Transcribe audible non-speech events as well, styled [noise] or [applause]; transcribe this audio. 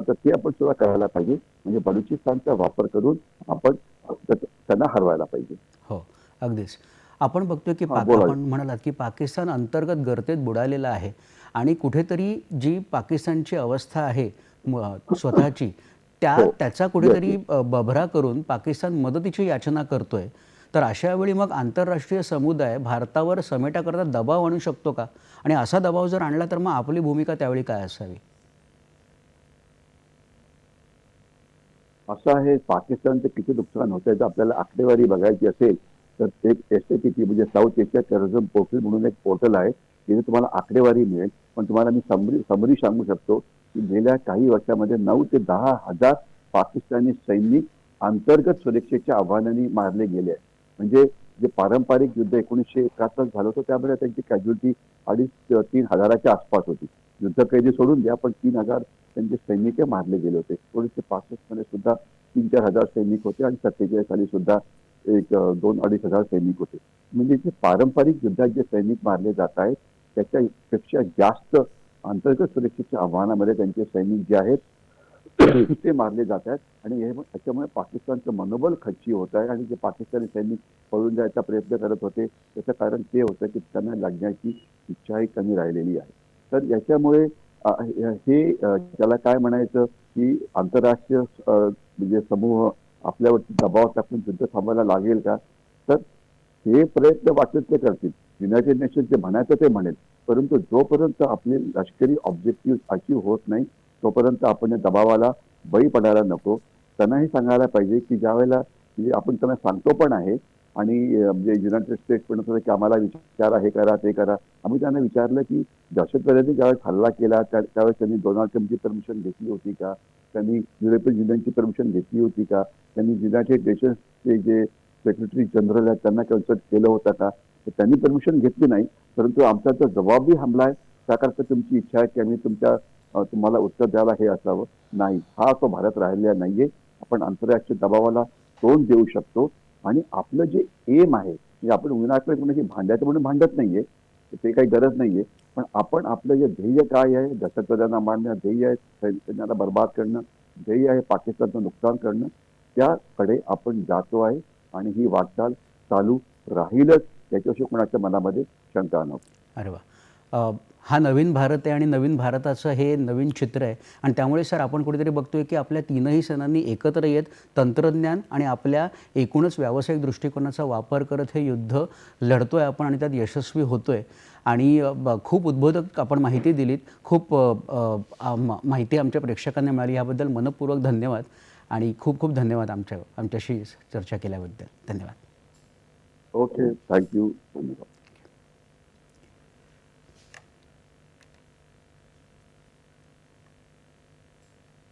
तर ते आपण सुद्धा करायला पाहिजे. म्हणजे बलुचिस्तानचा वापर करून आपण त्यांना हरवायला पाहिजे. हो अगदीच. आपण बघतोय की. आपण म्हणालात की पाकिस्तान अंतर्गत गर्तेत बुडालेला आहे आणि कुठेतरी जी पाकिस्तानची अवस्था आहे स्वतःची त्या हो. त्याचा कुठेतरी बभरा करून पाकिस्तान मदतीची याचना करतोय. तर अशा वेळी मग आंतरराष्ट्रीय समुदाय भारतावर समेटाकरता दबाव आणू शकतो का? आणि असा दबाव जर आणला तर मग आपली भूमिका त्यावेळी काय असावी? असं आहे पाकिस्तानचं किती नुकसान होतं जर आपल्याला आकडेवारी बघायची असेल तर एक एस ए टी पी म्हणजे साऊथ एशिया टेररिझम पोर्टल म्हणून एक पोर्टल आहे. तिथे तुम्हाला आकडेवारी मिळेल. पण तुम्हाला मी समरी समरी सांगू शकतो की गेल्या काही वर्षामध्ये नऊ ते दहा हजार पाकिस्तानी सैनिक अंतर्गत सुरक्षेच्या आव्हानांनी मारले गेले आहेत. म्हणजे जे पारंपरिक युद्ध एकोणीसशे एकाहत्तर झालं होतं त्यामुळे त्यांची कॅज्युअलिटी अडीच तीन हजाराच्या आसपास होती. युद्ध कैदी सोडून द्या पण तीन हजार त्यांचे सैनिक मारले गेले होते. एकोणीसशे पासष्टमध्ये सुद्धा तीन चार हजार सैनिक होते आणि सत्तेचाळीस साली सुद्धा एक दोन अडीच हजार सैनिक होते. म्हणजे जे पारंपरिक युद्धात जे सैनिक मारले जात आहेत त्याच्यापेक्षा जास्त अंतर्गत सुरक्षेच्या आव्हानामध्ये त्यांचे सैनिक जे आहेत [coughs] ते मारले जात आहेत. आणि हे त्याच्यामुळे पाकिस्तानचं मनोबल खच्ची होत आहे आणि जे पाकिस्तानी सैनिक पळून जायचा प्रयत्न करत होते त्याचं कारण ते होतं की त्यांना लढण्याची इच्छाही कमी राहिलेली आहे. तर याच्यामुळे हे त्याला काय म्हणायचं की आंतरराष्ट्रीय म्हणजे समूह आपल्यावरती दबाव टाकून युद्ध थांबायला लागेल का? तर हे प्रयत्न वाटत ते करतील. युनायटेड नेशन जे म्हणायचं ते म्हणेल. परंतु जोपर्यंत आपले लष्करी ऑब्जेक्टिव्ह अचीव होत नाही तोपर्यंत आपण या दबावाला बळी पडायला नको. त्यांनाही सांगायला पाहिजे की ज्या वेळेला म्हणजे आपण त्यांना सांगतो पण आहे आणि म्हणजे युनायटेड स्टेट्स पण होते की आम्हाला विचार हे करा ते करा. आम्ही त्यांना विचारलं की दहशतवाद्यांनी ज्यावेळेस हल्ला केला त्या त्यावेळेस त्यांनी डोनाल्ड ट्रम्पची परमिशन घेतली होती का? त्यांनी युरोपियन युनियनची परमिशन घेतली होती का? त्यांनी युनायटेड नेशन्सचे जे सेक्रेटरी जनरल आहेत त्यांना कन्सल्ट केलं होतं का? तर त्यांनी परमिशन घेतली नाही परंतु आमचा जो जबाबी हमला आहे. त्याकरता तुमची इच्छा आहे की आम्ही तुमच्या तुम्हाला उत्तर द्यायला हे असावं. नाही हा तो भारत राहिलेला नाहीये. आपण आंतरराष्ट्रीय दबावाला तोंड देऊ शकतो. आणि आपलं जे एम आहे म्हणजे आपण विनाकारण कोणाशी भांडायचं म्हणून भांडत नाहीये ते काही गरज नाहीये पण आपण आपलं जे ध्येय काय आहे दहशतवाद्यांना मारणं ध्येय आहे सैन्याला बर्बाद करणं ध्येय आहे पाकिस्तानचं नुकसान करणं त्याकडे आपण जातो आहे आणि ही वाटचाल चालू राहीलच याच्याविषयी कोणाच्या मनामध्ये शंका नव्हती अरे वा. हा नवीन भारत आहे आणि नवीन भारताचं हे नवीन चित्र आहे. आणि त्यामुळे सर आपण कुठेतरी बघतोय की आपल्या तीनही सणांनी एकत्र येत तंत्रज्ञान आणि आपल्या एकूणच व्यावसायिक दृष्टिकोनाचा वापर करत हे युद्ध लढतो आहे आपण आणि त्यात यशस्वी होतोय. आणि खूप उद्बोधक आपण माहिती दिलीत. खूप माहिती आमच्या प्रेक्षकांना मिळाली. याबद्दल मनपूर्वक धन्यवाद. आणि खूप खूप धन्यवाद आमच्या आमच्याशी चर्चा केल्याबद्दल. धन्यवाद. ओके. Thank you. धन्यवाद.